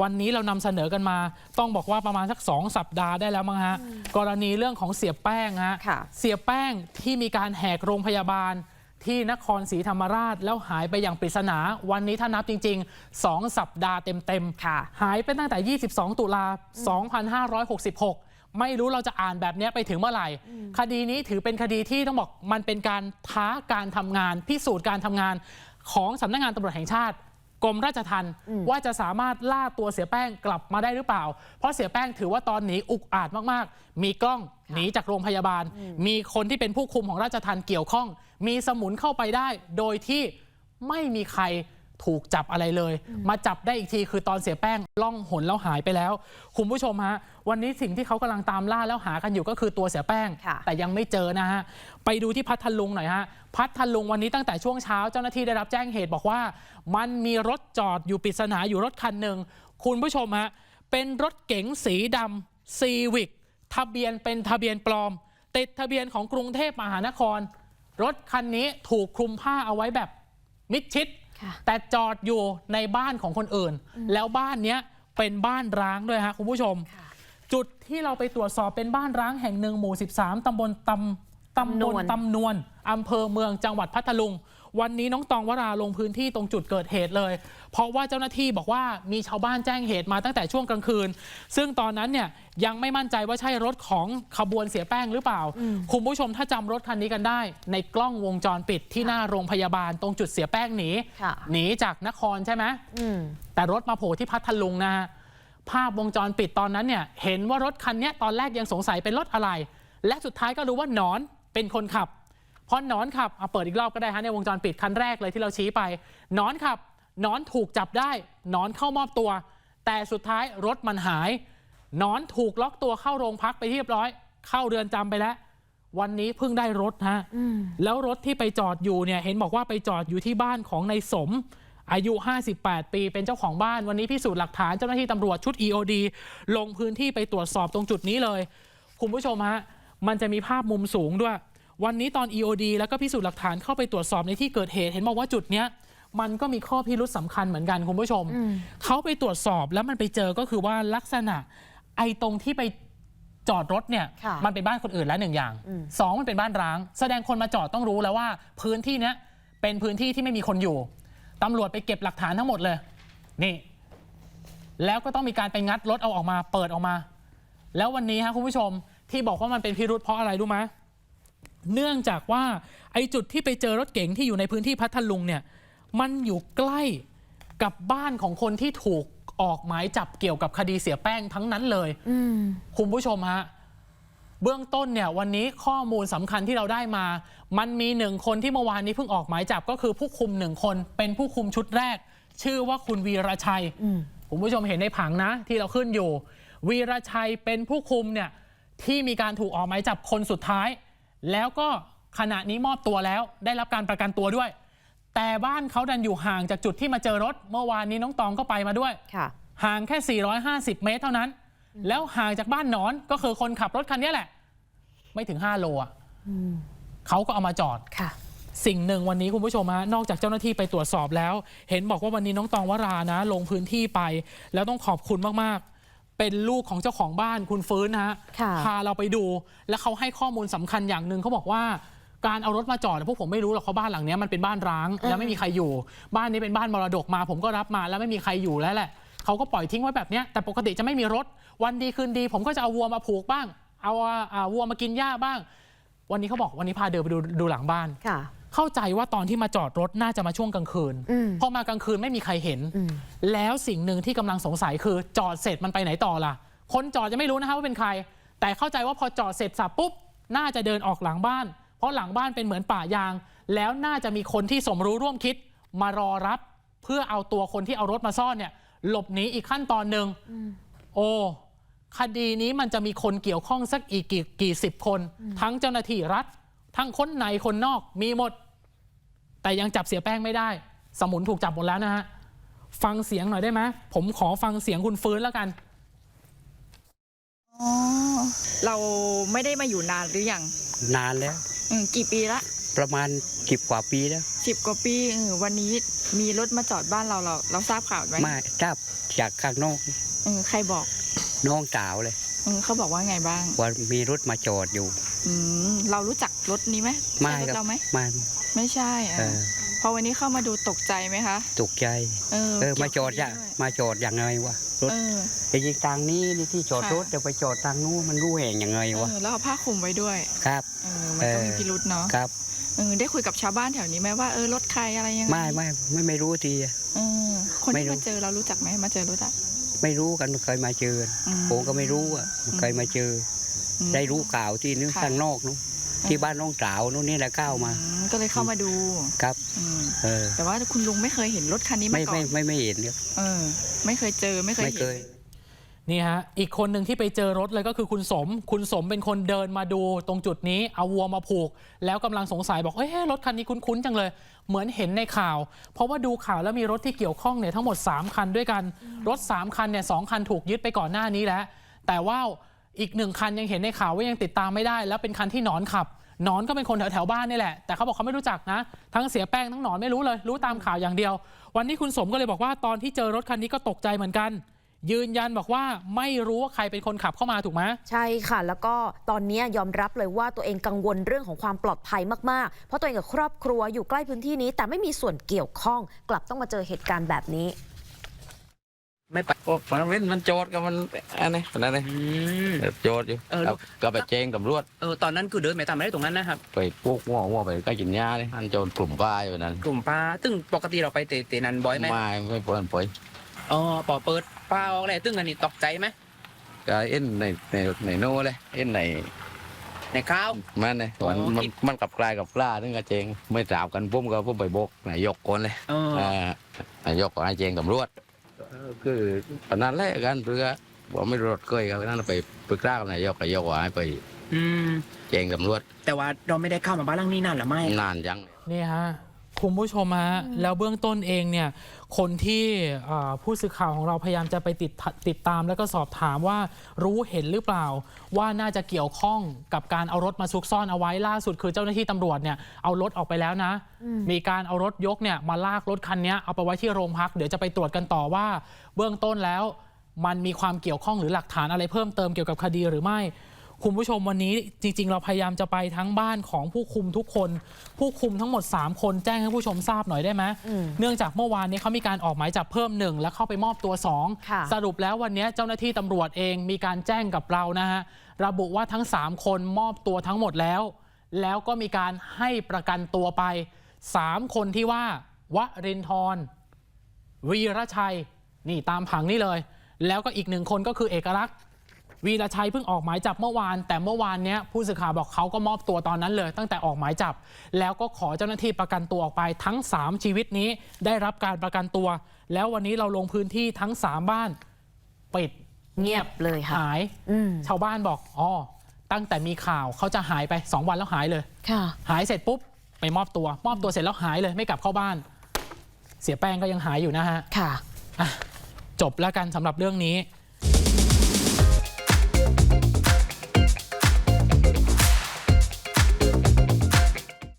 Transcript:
วันนี้เรานำเสนอกันมา ต้องบอกว่าประมาณสัก 2 สัปดาห์ได้แล้วมั้งฮะกรณีเรื่องของเสียแป้งฮะค่ะเสียแป้งที่มีการแหกโรงพยาบาลที่นครศรีธรรมราชแล้วหายไปอย่างปริศนา วันนี้ถ้านับจริง ๆ 2 สัปดาห์เต็มๆค่ะหายไปตั้งแต่ 22 ตุลา 2566ไม่รู้เราจะอ่านแบบเนี้ยไปถึงเมื่อไหร่ คดีนี้ถือเป็นคดีที่ต้องบอกมันเป็นการท้าการทำงาน พิสูจน์การทำงานของสำนักงานตำรวจแห่งชาติ กรมราชทัณฑ์ว่าจะสามารถล่าตัวเสียแป้งกลับมาได้หรือเปล่า เพราะเสียแป้งถือว่าตอนหนีอุกอาจมากๆ มีกล้องหนีจากโรงพยาบาล มีคนที่เป็นผู้คุมของราชทัณฑ์เกี่ยวข้อง มีสมุนเข้าไปได้ โดยที่ไม่มีใคร ถูกจับอะไรเลย มาจับได้อีกทีคือตอนเสียแป้งล่องหนแล้วหายไปแล้ว คุณผู้ชมฮะวันนี้สิ่งที่เขากำลังตามล่าแล้วหากันอยู่ก็คือตัวเสียแป้งค่ะแต่ยังไม่เจอนะฮะไปดูที่พัทลุงหน่อยฮะพัทลุงวันนี้ตั้งแต่ช่วงเช้าเจ้าหน้าที่ได้รับแจ้งเหตุบอกว่า มันมีรถจอดอยู่ปริศนาอยู่รถคันหนึ่งคุณผู้ชมฮะเป็นรถเก๋งสีดำซีวิกทะเบียนเป็นทะเบียนปลอม ติดทะเบียนของกรุงเทพมหานคร รถคันนี้ถูกคลุมผ้าเอาไว้แบบมิดชิดค่ะ แต่จอดอยู่ในบ้านของคนอื่น แล้วบ้านเนี้ยเป็นบ้านร้างด้วยฮะคุณผู้ชม จุดที่เราไปตรวจสอบเป็นบ้านร้างแห่งหนึ่งหมู่ 13 ตำบลตำ ตำบลตำนวนตำนวนอำเภอเมืองจังหวัดพัทลุง วันนี้น้องตองวราลงพื้นที่ตรงจุดเกิดเหตุเลย เพราะว่าเจ้าหน้าที่บอกว่ามีชาวบ้านแจ้งเหตุมาตั้งแต่ช่วงกลางคืน ซึ่งตอนนั้นเนี่ยยังไม่มั่นใจว่าใช่รถของขบวนเสียแป้งหรือเปล่า คุณผู้ชมถ้าจำรถคันนี้กันได้ ในกล้องวงจรปิดที่หน้าโรงพยาบาลตรงจุดเสียแป้งหนีค่ะหนีจากนครใช่ไหมอืมแต่รถมาโผล่ที่พัทลุงนะฮะภาพวงจรปิดตอนนั้นเนี่ยเห็นว่ารถคันเนี้ยตอนแรกยังสงสัยเป็นรถอะไร และสุดท้ายก็รู้ว่าหนอน เป็นคนขับพอหนอนขับเอาเปิดอีกรอบก็ได้ฮะในวงจรปิดคันแรกเลยที่เราชี้ไปหนอนขับหนอนถูกจับได้หนอนเข้ามอบตัว แต่สุดท้ายรถมันหายหนอนถูกล็อกตัวเข้าโรงพักไปเรียบร้อย เข้าเรือนจำไปแล้ว วันนี้เพิ่งได้รถฮะอืมแล้วรถที่ไปจอดอยู่เนี่ย เห็นบอกว่าไปจอดอยู่ที่บ้านของนายสม อายุ 58 ปีเป็นเจ้าของบ้าน วันนี้พิสูจน์หลักฐานเจ้าหน้าที่ตำรวจชุด EOD ลงพื้นที่ไปตรวจสอบตรงจุดนี้เลย คุณผู้ชมฮะมันจะมีภาพมุมสูงด้วย วันนี้ตอน EOD แล้วก็พิสูจน์หลักฐานเข้าไปตรวจสอบในที่เกิดเหตุ เห็นบอกว่าจุดเนี้ยมันก็มีข้อพิรุษสำคัญเหมือนกันคุณผู้ชม เขาไปตรวจสอบแล้วมันไปเจอก็คือว่าลักษณะไอ้ตรงที่ไปจอดรถเนี่ยค่ะมันเป็นบ้านคนอื่นแล้วหนึ่งอย่างอืม สองมันเป็นบ้านร้าง แสดงคนมาจอดต้องรู้แล้วว่า พื้นที่เนี้ยเป็นพื้นที่ที่ไม่มีคนอยู่ตำรวจไปเก็บหลักฐานทั้งหมดเลย นี่ แล้วก็ต้องมีการไปงัดรถเอาออกมา เปิดออกมา แล้ววันนี้ฮะคุณผู้ชมที่บอกว่ามันเป็นพิรุษเพราะอะไรรู้ไหม เนื่องจากว่าไอ้จุดที่ไปเจอรถเก๋งที่อยู่ในพื้นที่พัทลุงเนี่ยมันอยู่ใกล้กับบ้านของคนที่ถูกออกหมายจับเกี่ยวกับคดีเสียแป้งทั้งนั้นเลยอืมคุณผู้ชมฮะเบื้องต้นเนี่ยวันนี้ข้อมูลสำคัญที่เราได้มา มันมีหนึ่งคนที่เมื่อวานนี้เพิ่งออกหมายจับก็คือผู้คุมหนึ่งคน เป็นผู้คุมชุดแรก ชื่อว่าคุณวีรชัยอืมคุณผู้ชมเห็นในผังนะ ที่เราขึ้นอยู่ วีรชัยเป็นผู้คุมเนี่ยที่มีการถูกออกหมายจับคนสุดท้าย แล้วก็ขณะนี้มอบตัวแล้วได้รับการประกันตัวด้วย แต่บ้านเขาดันอยู่ห่างจากจุดที่มาเจอรถ เมื่อวานนี้น้องตองก็ไปมาด้วยค่ะห่างแค่ 450 เมตรเท่านั้น แล้วห่างจากบ้านหนอนก็คือคนขับรถคันนี้แหละ ไม่ถึง 5 โลอะอืมเขาก็เอามาจอดค่ะสิ่งหนึ่งวันนี้คุณผู้ชมฮะนอกจากเจ้าหน้าที่ไปตรวจสอบแล้ว เห็นบอกว่าวันนี้น้องตองวรานะ ลงพื้นที่ไป แล้วต้องขอบคุณมากๆ เป็นลูกของเจ้าของบ้านคุณฟื้นนะฮะค่ะพาเราไปดู แล้วเขาให้ข้อมูลสำคัญอย่างหนึ่งเขาบอกว่าการเอารถมาจอดพวกผมไม่รู้หรอกเพราะบ้านหลังเนี้ยมันเป็นบ้านร้าง แล้วไม่มีใครอยู่ บ้านนี้เป็นบ้านมรดกมา ผมก็รับมาแล้วไม่มีใครอยู่แล้วแหละเขาก็ปล่อยทิ้งไว้แบบเนี้ยแต่ปกติจะไม่มีรถ วันดีคืนดี ผมก็จะเอาวัวมาผูกบ้าง เอาอ่าวัวมากินหญ้าบ้าง วันนี้เขาบอกวันนี้พาเดินไปดูดูหลังบ้านค่ะ เข้าใจว่าตอนที่มาจอดรถน่าจะมาช่วงกลางคืนอืมพอมากลางคืนไม่มีใครเห็นอืมแล้วสิ่งหนึ่งที่กำลังสงสัยคือจอดเสร็จมันไปไหนต่อล่ะ คนจอดจะไม่รู้นะคะว่าเป็นใคร แต่เข้าใจว่าพอจอดเสร็จสับปุ๊บน่าจะเดินออกหลังบ้าน เพราะหลังบ้านเป็นเหมือนป่ายาง แล้วน่าจะมีคนที่สมรู้ร่วมคิด มารอรับ เพื่อเอาตัวคนที่เอารถมาซ่อนเนี่ย หลบหนีอีกขั้นตอนหนึ่งโอ้คดีนี้มันจะมีคนเกี่ยวข้องสักอีกกี่กี่สิบคน ทั้งเจ้าหน้าที่รัฐ ทั้งคนในคนนอกมีหมด แต่ยังจับเสียแป้งไม่ได้ สมุนถูกจับหมดแล้วนะฮะ ฟังเสียงหน่อยได้ไหมผมขอฟังเสียงคุณฟื้นแล้วกันอ๋อเราไม่ได้มาอยู่นานหรือยังนานแล้ว อืมกี่ปีละประมาณสิบกว่าปีแล้วสิบกว่าปีเออวันนี้มีรถมาจอดบ้านเราเรา เราทราบข่าวไหมไม่ทราบทจากข้างนอกเออใครบอกน้องสาวเลยเออเขาบอกว่าไงบ้างว่ามีรถมาจอดอยู่ อืมเรารู้จักรถนี้ไหมไม่ใช่รถครับเราไหมมาไม่ใช่เอเอออพอวันนี้เข้ามาดูตกใจไหมคะ ตกใจ เออเออมาจอดเกี่จะยวกับมาจอดอย่างไงวะรถเออไปยิงทางนี้นี่ที่จอดค่ะ รถจะไปจอดทางนู้นมันรู้แห่งยังไงเอวะอแล้วเอาผ้าคลุมไว้ด้วยครับ เออมันก็เออมีพิรุษเนาะครับ เออได้คุยกับชาวบ้านแถวนี้ไหมว่าเออรถใครอะไรยังไงไม่ไม่ไม่ไม่รู้ทีอะ เออคนไม่ที่รู้ มาเจอเรารู้จักไหมมาเจอรู้จักไม่รู้กันเคยมาเจออืผมก็ไม่รู้อะเคยมาเจออื ม ได้รู้ข่าวที่นึกค่ะ ข้างนอกนู้นที่บ้านน้องสาวนู้นนี่แหละก้าวมาอืก็เลยเข้ามาดูครับ อืมเออ แต่ว่าคุณลุงไม่เคยเห็นรถคันนี้มาไม่ก่อไม่นไม่ไม่เห็นครับเออ ไม่เคยเจอไม่เคยไม่เห็เคนย นี่ฮะ อีกคนหนึ่งที่ไปเจอรถเลยก็คือคุณสม คุณสมเป็นคนเดินมาดูตรงจุดนี้ เอาวัวมาผูก แล้วกำลังสงสัยบอกเฮ้ยรถคันนี้คุ้นๆจังเลย เหมือนเห็นในข่าว เพราะว่าดูข่าวแล้วมีรถที่เกี่ยวข้องเนี่ยทั้งหมด 3 คันด้วยกัน รถ 3 คันเนี่ยสคันถูกยึดไปก่อนหน้านี้แล้ว แต่ว่า อีกหนึ่งคันยังเห็นในข่าวว่ายังติดตามไม่ได้ แล้วเป็นคันที่หนอนขับหนอนก็เป็นคนแถวแถวบ้านนี่แหละ แต่เขาบอกเขาไม่รู้จักนะ ทั้งเสียแป้งทั้งหนอนไม่รู้เลย รู้ตามข่าวอย่างเดียว วันนี้คุณสมก็เลยบอกว่าตอนที่เจอรถคันนี้ก็ตกใจเหมือนกัน ยืนยันบอกว่าไม่รู้ว่าใครเป็นคนขับเข้ามาถูกไหมใช่ค่ะ แล้วก็ตอนนี้ยอมรับเลยว่าตัวเองกังวลเรื่องของความปลอดภัยมากๆ เพราะตัวเองกับครอบครัวอยู่ใกล้พื้นที่นี้ แต่ไม่มีส่วนเกี่ยวข้อง กลับต้องมาเจอเหตุการณ์แบบนี้ ไม่ไปโอ้มันเว้นมันโจดกับมันอันนี้อันนั้นเลยอืม โจดอยู่เออครับก็ไปแจ้งตำรวจเออตอนนั้นคือเดินไปทำอะไรตรงนั้นนะครับ ไปพวกหัวหัวไปก็กินยาเลยอันโจรกลุ่มป้าอยู่นั้นกลุ่มปลาตึ้งปกติเราไปเตะเตะนันบ่อยไหมไม่ไม่ปล่อยปล่อยอ๋อพอเปิดปลาออกเลยตึ้งอันนี้ตกใจไหมก็เอ็นในในในโน่เลยเอ็นในในข้าว มันเลยอ๋อมันมันคิดมันกับกลายกับกล้านึงก็เจงไม่สาวกันพุ่มก็พุ่มไปโบกนายกคนเลยเอออ่านายกก็ให้แจ้งตำรวจเออ คือตอนนั้นแหละกันเพื่อว่าไม่รถเคยครับนั่นไปปรึกษากับนายกนายกว่าให้ไปอืม แจ้งตำรวจแต่ว่าเราไม่ได้เข้ามาบ้านหลังนี้นานหรือไม่ นานยัง นี่ฮะ คุณผู้ชมฮะแล้วเบื้องต้นเองเนี่ยคนที่อ่าผู้สื่อข่าวของเราพยายามจะไปติดติดตามแล้วก็สอบถามว่ารู้เห็นหรือเปล่า ว่าน่าจะเกี่ยวข้องกับการเอารถมาซุกซ่อนเอาไว้ล่าสุดคือเจ้าหน้าที่ตำรวจเนี่ยเอารถออกไปแล้วนะ มีการเอารถยกเนี่ยมาลากรถคันนี้เอาไปไว้ที่โรงพัก เดี๋ยวจะไปตรวจกันต่อว่า เบื้องต้นแล้ว มันมีความเกี่ยวข้องหรือหลักฐานอะไรเพิ่มเติมเกี่ยวกับคดีหรือไม่ คุณผู้ชมวันนี้จริง ๆ เราพยายามจะไปทั้งบ้านของผู้คุมทุกคน ผู้คุมทั้งหมด 3 คนแจ้งให้ผู้ชมทราบหน่อยได้ไหมอืมเนื่องจากเมื่อวานนี้เขามีการออกหมายจับเพิ่มหนึ่งแล้วเข้าไปมอบตัวสองค่ะสรุปแล้ววันนี้เจ้าหน้าที่ตำรวจเองมีการแจ้งกับเรานะฮะระบุว่าทั้ง 3 คนมอบตัวทั้งหมดแล้ว แล้วก็มีการให้ประกันตัวไป 3 คนที่ว่าวรินทรวีรชัย นี่ตามผังนี่เลย แล้วก็อีกหนึ่งคนก็คือเอกลักษณ์ วีรชัยเพิ่งออกหมายจับเมื่อวาน แต่เมื่อวานเนี้ยผู้สื่อข่าวบอกเขาก็มอบตัวตอนนั้นเลย ตั้งแต่ออกหมายจับ แล้วก็ขอเจ้าหน้าที่ประกันตัวออกไปทั้ง 3 ชีวิตนี้ได้รับการประกันตัว แล้ววันนี้เราลงพื้นที่ทั้ง 3 บ้านปิดเงียบเลยค่ะหายอืมชาวบ้านบอกอ๋อตั้งแต่มีข่าวเขาจะหายไป 2 วันแล้วหายเลยค่ะหายเสร็จปุ๊บไปมอบตัว มอบตัวเสร็จแล้วหายเลยไม่กลับเข้าบ้าน เสียแป้งก็ยังหายอยู่นะฮะค่ะจบแล้วกันสำหรับเรื่องนี้